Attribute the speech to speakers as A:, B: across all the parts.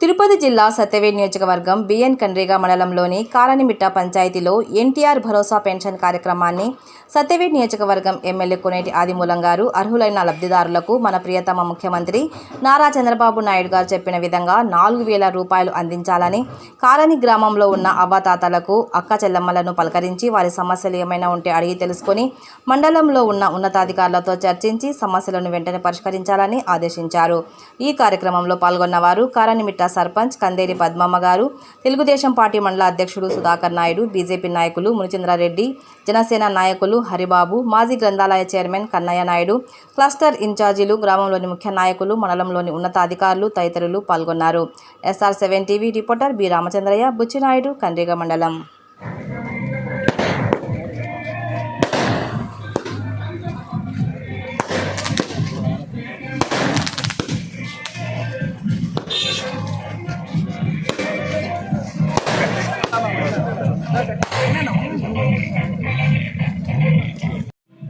A: తిరుపతి జిల్లా సత్యవేడ్ నియోజకవర్గం బిఎన్ కండ్రిగా మండలంలోని కాలనిమిట్ట పంచాయతీలో ఎన్టీఆర్ భరోసా పెన్షన్ కార్యక్రమాన్ని సత్యవేడ్ నియోజకవర్గం ఎమ్మెల్యే కొనేటి ఆదిమూలం గారు అర్హులైన లబ్ధిదారులకు మన ప్రియతమ ముఖ్యమంత్రి నారా చంద్రబాబు నాయుడు గారు చెప్పిన విధంగా నాలుగు వేల రూపాయలు అందించాలని కాలనీ గ్రామంలో ఉన్న అవ్వాతాతలకు అక్క చెల్లమ్మలను పలకరించి వారి సమస్యలు ఏమైనా ఉంటే అడిగి తెలుసుకొని మండలంలో ఉన్న ఉన్నతాధికారులతో చర్చించి సమస్యలను వెంటనే పరిష్కరించాలని ఆదేశించారు. ఈ కార్యక్రమంలో పాల్గొన్న వారు కారణిమిట్ట సర్పంచ్ కందేరి పద్మమ్మ గారు తెలుగుదేశం పార్టీ మండల అధ్యక్షుడు సుధాకర్ నాయుడు బీజేపీ నాయకులు మునిచంద్రారెడ్డి జనసేన నాయకులు హరిబాబు మాజీ గ్రంథాలయ చైర్మన్ కన్నయ్య నాయుడు క్లస్టర్ ఇన్ఛార్జీలు గ్రామంలోని ముఖ్య నాయకులు మండలంలోని ఉన్నతాధికారులు తదితరులు పాల్గొన్నారు. SR seven TV reporter B Ramachandraiah Buchinaidu Kandriga మండలం.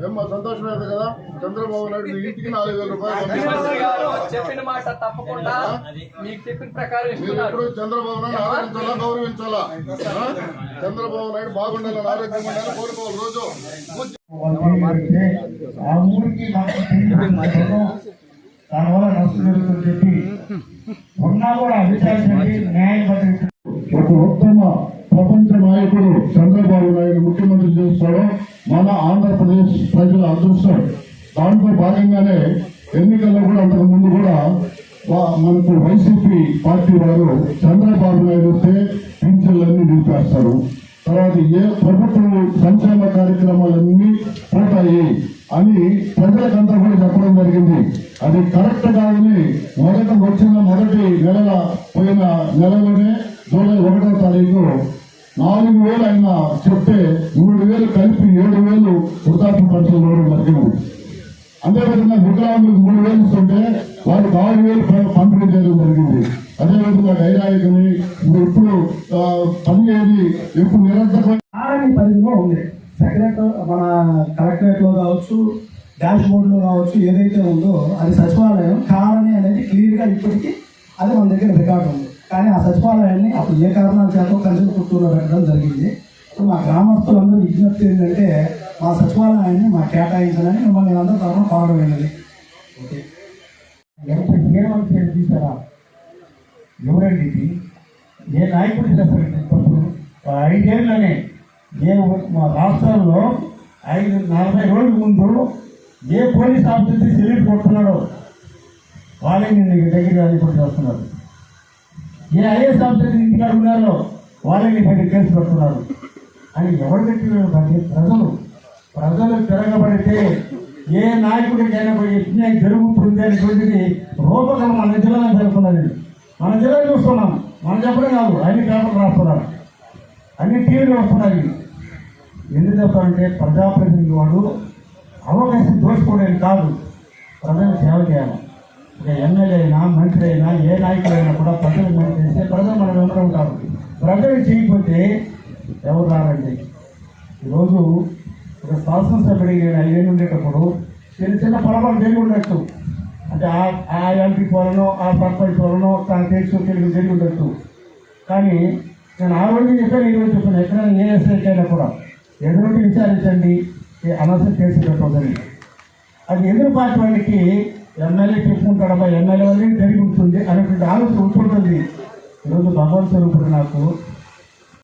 B: ఏమ్మా సంతోషం లేదు కదా? చంద్రబాబు నాయుడు మీ ఇంటికి నాలుగు వేల రూపాయలు
C: చెప్పిన మాట తప్పకుండా మీకు చెప్పిన ప్రకారం
B: చంద్రబాబు నాయుడు ఆదరించాలా గౌరవించాలా? చంద్రబాబు నాయుడు బాగుండాలని ఆరోగ్యంగా ఉండాలని కోరుకోవాలి రోజు.
D: ఆ ఊరికి మాకు తెలియదు. దానివల్ల నష్టం జరుగుతుందని చెప్పి ఉన్నా కూడా విచారించండి న్యాయం పద్ధతి
B: ఒక ఉత్తమ ప్రపంచ నాయకుడు చంద్రబాబు నాయుడు ముఖ్యమంత్రి చేస్తాడు. మన ఆంధ్రప్రదేశ్ ప్రజల అదృష్టం. దాంట్లో భాగంగానే ఎన్నికల్లో కూడా అంతకు ముందు కూడా మనకు వైసీపీ పార్టీ వారు చంద్రబాబు నాయుడు వస్తే పింఛన్లన్నీ నిలిపేస్తారు. తర్వాత ఏ ప్రభుత్వం సంక్షేమ కార్యక్రమాలన్నీ పోతాయి అని ప్రజలకంతా కూడా చెప్పడం జరిగింది. అది కరెక్ట్ కాదని మొదట వచ్చిన మొదటి నెలల పోయిన నెలలోనే జూలై ఒకటో తారీఖు నాలుగు వేలు ఆయన చెప్తే మూడు వేలు కలిపి ఏడు వేలు వృద్ధాప్య పెన్షన్ ఇవ్వడం జరిగింది. అదేవిధంగా వికలాంగులకు మూడు వేలు ఇస్తుంటే వాళ్ళకి ఆరు వేలు పంపిణీ చేయడం జరిగింది. అదేవిధంగా గైరాయికని ఇప్పుడు ఆ, పనిచేది ఇప్పుడు నిరంతరం
D: పరిధిలో ఉంది. సెక్రటరీ మన కలెక్టరేట్లో కావచ్చు డాష్ బోర్డ్లో కావచ్చు ఏదైతే ఉందో అది సచివాలయం కారణి అనేది క్లియర్గా ఇప్పటికీ అది మన దగ్గర రికార్డు ఉంది. కానీ ఆ సచివాలయాన్ని అప్పుడు ఏ కారణాల చేత కంచెల పుట్టూరులో పెట్టడం జరిగింది. మా గ్రామస్తులందరూ విజ్ఞప్తి ఏంటంటే మా సచివాలయాన్ని మా కేటాయించాలని మిమ్మల్ని అందరూ తరఫున కోరడం వెళ్ళింది ఓకే. ఎంత తీసారా ఎవరండి ఇది? ఏ నాయకుడు చేస్తారండి తప్పుడు ఐదేళ్ళనే ఏ మా రాష్ట్రంలో ఐదు నలభై రోజుల ముందు ఏ పోలీస్ ఆఫీసర్ సెల్యూట్ కొడుతున్నాడో వాళ్ళే నిన్ను దగ్గర ఇప్పుడు చేస్తున్నారు. ఏ ఐఏఎస్ ఆఫీసర్ ఇంటికాడ ఉన్నారో వాళ్ళని నీ పైన కేసు పెడుతున్నారు అని ఎవరు పెట్టినారు దాన్ని ప్రజలు ప్రజలు తిరగబడితే ఏ నాయకుడికైనా పోయి యజ్ఞం జరుగుతుంది అనేటువంటిది రూపకం మన జిల్లాలో జరుగుతున్నది. మన జిల్లా చూస్తున్నాం. మనం చెప్పడం కాదు అన్ని పేపర్లు రాస్తున్నారు అన్ని టీవీలు వస్తున్నాయి. ఎందుకు చెప్తారంటే ప్రజాప్రతినిధి వాడు అవకాశం దోచుకోవడానికి కాదు. ప్రజలు సేవ చేయాలి. ఇక ఎమ్మెల్యే అయినా మంత్రి అయినా ఏ నాయకుడైనా కూడా ప్రజలు మనం చేస్తే ప్రజలు మనం వెంట ఉంటారు. ప్రజలు చేయకపోతే ఎవరు రారండి? ఈరోజు ఒక శాసనసభ్యుడికి నేను ఐదేళ్ళు ఉండేటప్పుడు చిన్న చిన్న పొరపాటు జరిగి ఉండొచ్చు. అంటే ఆ ఆ ఎంపీ వలనో ఆ సర్పంచ్ వలనో తనకు తెలుసు తెలుగు జరిగి ఉండొచ్చు. కానీ నేను ఆ రోజు చెప్పాను ఈరోజు చెప్పాను ఎక్కడైనా ఏ ఎస్ఐకి అయినా కూడా ఎదురుండి విచారించండి ఈ అనవసరం కేసు పెట్టవద్దని అది ఎదురు పార్టీ వాళ్ళకి ఎమ్మెల్యే చెప్పుకుంటాడమ్మా ఎమ్మెల్యే వాళ్ళకి జరిగి ఉంటుంది అనేటువంటి ఆలోచన ఉంటుంటుంది. ఈరోజు భగవంతుడు ఇప్పుడు నాకు